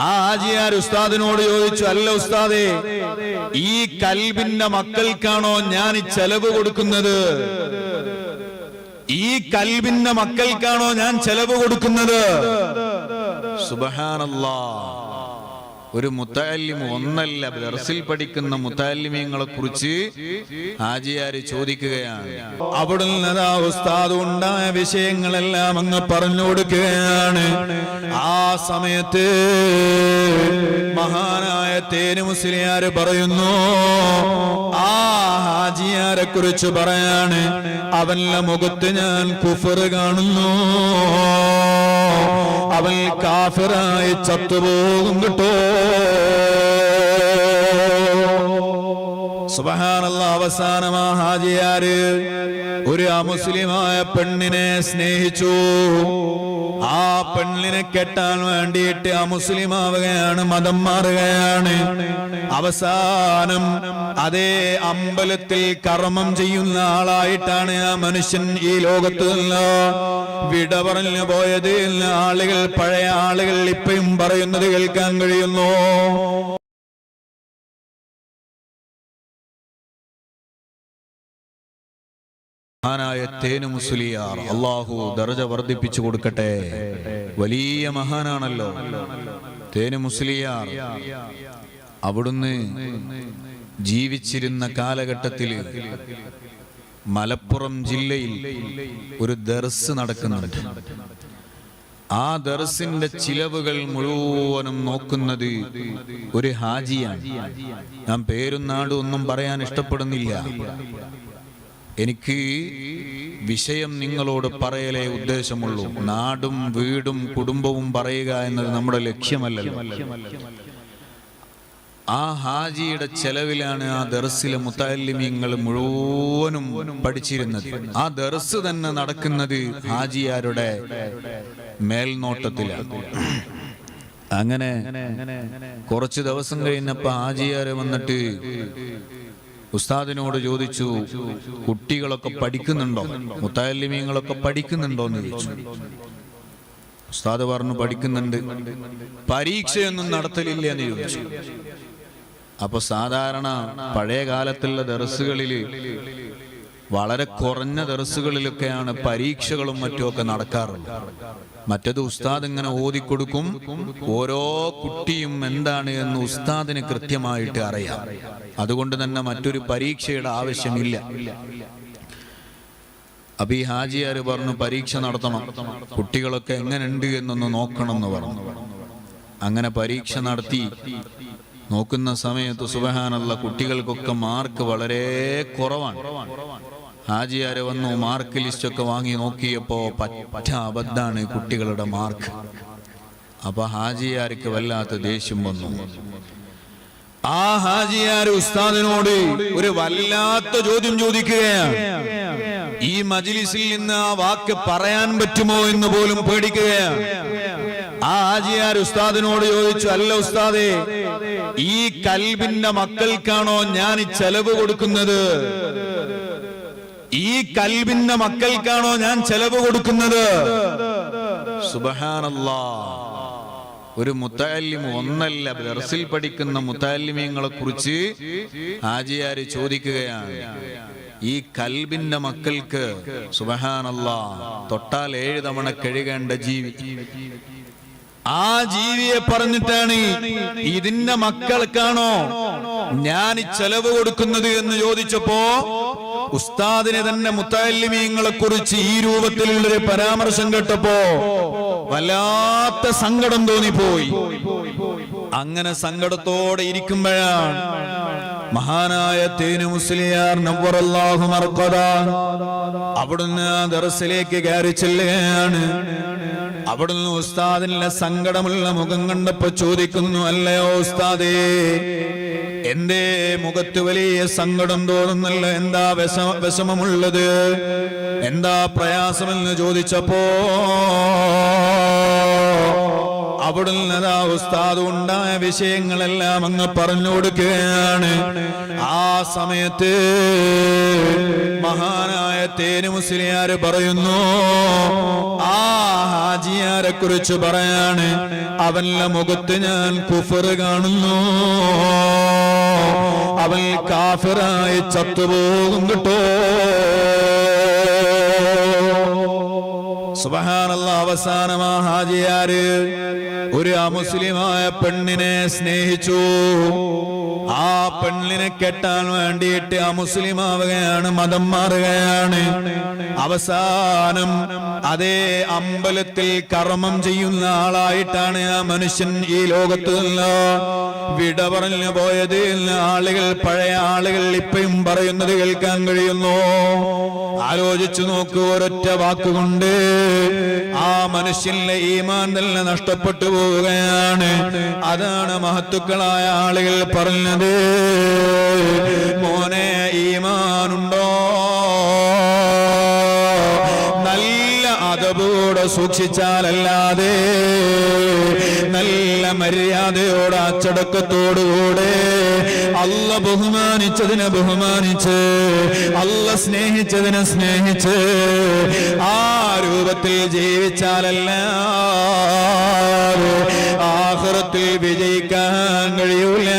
ആജിയാർ ഉസ്താദിനോട് ചോദിച്ചു അല്ല ഉസ്താദേ ഈ കൽബിന്റെ മക്കൾക്കാണോ ഞാൻ ചെലവ് കൊടുക്കുന്നത്? ഈ കൽബിന്റെ മക്കൾക്കാണോ ഞാൻ ചെലവ് കൊടുക്കുന്നത്? സുബഹാനല്ലാ. ഒരു മുത്താലിം ഒന്നല്ല ദർസിൽ പഠിക്കുന്ന മുത്താലിമ്യങ്ങളെ കുറിച്ച് ആജിയാര് ചോദിക്കുകയാണ്. അവിടെ നിന്ന് ഉസ്താദ് ഉണ്ടായ വിഷയങ്ങളെല്ലാം അങ്ങ് പറഞ്ഞു കൊടുക്കുകയാണ്. ആ സമയത്ത് മഹാനായ തേന് മുസ്ലിയാര് പറയുന്നു ആ ഹാജിയാരെ കുറിച്ച് പറയാണ്. അവന്റെ മുഖത്ത് ഞാൻ കുഫർ കാണുന്നു. അവൻ കാഫിറായി ചത്തുപോകും കിട്ടോ. സുബഹാനല്ല അവസാനമാ ഹാജിയാര്. ഒരു അമുസ്ലിമായ പെണ്ണിനെ സ്നേഹിച്ചു. ആ പെണ്ണിനെ കെട്ടാൻ വേണ്ടിയിട്ട് അമുസ്ലിമാവുകയാണ് മതം മാറുകയാണ്. അവസാനം അതേ അമ്പലത്തിൽ കർമ്മം ചെയ്യുന്ന ആളായിട്ടാണ് ആ മനുഷ്യൻ ഈ ലോകത്ത് നിന്ന് വിട പറഞ്ഞു പോയത്. ആളുകൾ പഴയ ആളുകൾ ഇപ്പയും പറയുന്നത് കേൾക്കാൻ കഴിയുന്നു. മഹാനായ തേനു മുസ്ലിയാർ അള്ളാഹു ദർജ വർദ്ധിപ്പിച്ചു കൊടുക്കട്ടെ. വലിയ മഹാനാണല്ലോ. തേനു മുസ്ലിയാർ അവിടുന്ന് ജീവിച്ചിരുന്ന കാലഘട്ടത്തിൽ മലപ്പുറം ജില്ലയിൽ ഒരു ദർസ് നടക്കുന്നുണ്ട്. ആ ദർസിന്റെ ചിലവുകൾ മുഴുവനും നോക്കുന്നത് ഒരു ഹാജിയാണ്. ഞാൻ പേരും നാടും ഒന്നും പറയാൻ ഇഷ്ടപ്പെടുന്നില്ല. എനിക്ക് വിഷയം നിങ്ങളോട് പറയലേ ഉദ്ദേശമുള്ളൂ. നാടും വീടും കുടുംബവും പറയുക എന്നത് നമ്മുടെ ലക്ഷ്യമല്ലല്ലോ. ആ ഹാജിയുടെ ചെലവിലാണ് ആ ദർസിലെ മുത്താലിമ്യങ്ങൾ മുഴുവനും പഠിച്ചിരുന്നത്. ആ ദർസ് തന്നെ നടക്കുന്നത് ഹാജിയാരുടെ മേൽനോട്ടത്തിലാണ്. അങ്ങനെ കുറച്ച് ദിവസം കഴിഞ്ഞപ്പോ ഹാജിയാരെ വന്നിട്ട് ഉസ്താദിനോട് ചോദിച്ചു കുട്ടികളൊക്കെ പഠിക്കുന്നുണ്ടോ? മുത്താലിമ്യങ്ങളൊക്കെ പഠിക്കുന്നുണ്ടോ? എന്ന് ചോദിച്ചു. ഉസ്താദ് പറഞ്ഞു പഠിക്കുന്നുണ്ട്. പരീക്ഷയൊന്നും നടത്തലില്ല എന്ന് ചോദിച്ചു. അപ്പൊ സാധാരണ പഴയ കാലത്തുള്ള ദർസുകളിൽ വളരെ കുറഞ്ഞ ദർസുകളിലൊക്കെയാണ് പരീക്ഷകളും മറ്റുമൊക്കെ നടക്കാറുള്ളത്. മറ്റത് ഉസ്താദ് ഇങ്ങനെ ഓതിക്കൊടുക്കും ഓരോ കുട്ടിയും എന്താണ് എന്ന് ഉസ്താദിന് കൃത്യമായിട്ട് അറിയാം. അതുകൊണ്ട് തന്നെ മറ്റൊരു പരീക്ഷയുടെ ആവശ്യമില്ല. അപ്പൊ ഈ ഹാജിയാര് പറഞ്ഞു പരീക്ഷ നടത്തണം കുട്ടികളൊക്കെ എങ്ങനെയുണ്ട് എന്നൊന്ന് നോക്കണം എന്ന് പറഞ്ഞു. അങ്ങനെ പരീക്ഷ നടത്തി. നോക്കുന്ന സമയത്ത് സുബഹാനുള്ള കുട്ടികൾക്കൊക്കെ മാർക്ക് വളരെ കുറവാണ്. ഹാജിയാര് വന്നു മാർക്ക് ലിസ്റ്റ് ഒക്കെ വാങ്ങി നോക്കിയപ്പോ പറ്റ അബദ്ധാണ് കുട്ടികളുടെ മാർക്ക്. അപ്പൊ ഹാജിയാർക്ക് വല്ലാത്ത ദേഷ്യം വന്നു. ആ ഹാജിയാർ ഉസ്താദിനോട് ഒരു വല്ലാത്ത ചോദ്യം ചോദിക്കുകയാണ്. ഈ മജിലിസിൽ നിന്ന് ആ വാക്ക് പറയാൻ പറ്റുമോ എന്ന് പോലും പേടിക്കുകയാണ്. ആ ഹാജിയാർ ഉസ്താദിനോട് ചോദിച്ചു അല്ല ഉസ്താദേ ഈ കൽബിന്റെ മക്കൾക്കാണോ ഞാൻ ചെലവ് കൊടുക്കുന്നത്? ഈ കൽബിന്റെ മക്കൾക്കാണോ ഞാൻ ചെലവ് കൊടുക്കുന്നത്? സുബഹാനല്ലാ. ഒരു മുത്താലിം ഒന്നല്ല ദർസിൽ പഠിക്കുന്ന മുത്താലിമ്യങ്ങളെ കുറിച്ച് ഹാജിയാര് ചോദിക്കുകയാണ്. ഈ കൽബിന്റെ മക്കൾക്ക് സുബഹാനല്ലാ തൊട്ടാൽ ഏഴ് തവണ കഴുകേണ്ട ജീവി. ആ ജീവിയെ പറഞ്ഞിട്ടാണ് ഇതിന്റെ മക്കൾക്കാണോ ഞാൻ ചെലവ് കൊടുക്കുന്നത് എന്ന് ചോദിച്ചപ്പോ ഉസ്താദിനെ തന്നെ മുത്താലിമീങ്ങളെ കുറിച്ച് ഈ രൂപത്തിലുള്ളൊരു പരാമർശം കേട്ടപ്പോ വല്ലാത്ത സങ്കടം തോന്നിപ്പോയി. അങ്ങനെ സങ്കടത്തോടെ ഇരിക്കുമ്പോഴാണ് മഹാനായ തേനു മുസ്ലിയാർ അവിടുന്ന് ദറസിലേക്ക് കയറി ചെല്ലുകയാണ്. അവിടുന്ന് ഉസ്താദിന്റെ സങ്കടമുള്ള മുഖം കണ്ടപ്പോ ചോദിക്കുന്നു അല്ലയോ ഉസ്താദേ എന്റെ മുഖത്ത് വലിയ സങ്കടം തോന്നുന്നില്ല. എന്താ വിഷ വിഷമമുള്ളത്? എന്താ പ്രയാസമെന്ന് ചോദിച്ചപ്പോ അവിടുന്ന് ഉസ്താദ് ഉണ്ടായ വിഷയങ്ങളെല്ലാം അങ്ങ് പറഞ്ഞു കൊടുക്കുകയാണ്. ആ സമയത്ത് മഹാനായ തേന് മുസ്ലിയാര് പറയുന്നു ആ ഹാജിയാരെ കുറിച്ച് പറയാണ്. അവന്റെ മുഖത്ത് ഞാൻ കുഫർ കാണുന്നു. അവൻ കാഫിറായി ചത്തുപോകും കിട്ടോ. സുബഹാനല്ല അവസാനമാ ഹാജിയാര്. ഒരു അമുസ്ലിമായ പെണ്ണിനെ സ്നേഹിച്ചു. ആ പെണ്ണിനെ കെട്ടാൻ വേണ്ടിയിട്ട് അമുസ്ലിമാവുകയാണ് മതം മാറുകയാണ്. അവസാനം അതേ അമ്പലത്തിൽ കർമ്മം ചെയ്യുന്ന ആളായിട്ടാണ് ആ മനുഷ്യൻ ഈ ലോകത്ത് നിന്ന് വിട പറഞ്ഞു പോയത് ആളുകൾ പഴയ ആളുകൾ ഇപ്പയും പറയുന്നത് കേൾക്കാൻ കഴിയുന്നു. ആലോചിച്ചു നോക്കൂ ഒരൊറ്റ വാക്കുകൊണ്ട് ആ മനുഷ്യന്റെ ഈമാൻ തന്നെ നഷ്ടപ്പെട്ടു പോവുകയാണ്. അതാണ് മഹത്തുക്കളായ ആളുകൾ പറഞ്ഞത്. മോനെ ഈമാനുണ്ടോ? നല്ല അതപോടെ സൂക്ഷിച്ചാലല്ലാതെ നല്ല മര്യാദയോടെ അച്ചടക്കത്തോടുകൂടെ അല്ല ബഹുമാനിച്ചതിനെ ബഹുമാനിച്ച് അല്ല സ്നേഹിച്ചതിനെ സ്നേഹിച്ച് ആ രൂപത്തിൽ ജീവിച്ചാലല്ല ആഹ്റത്തിൽ വിജയിക്കാൻ കഴിയൂല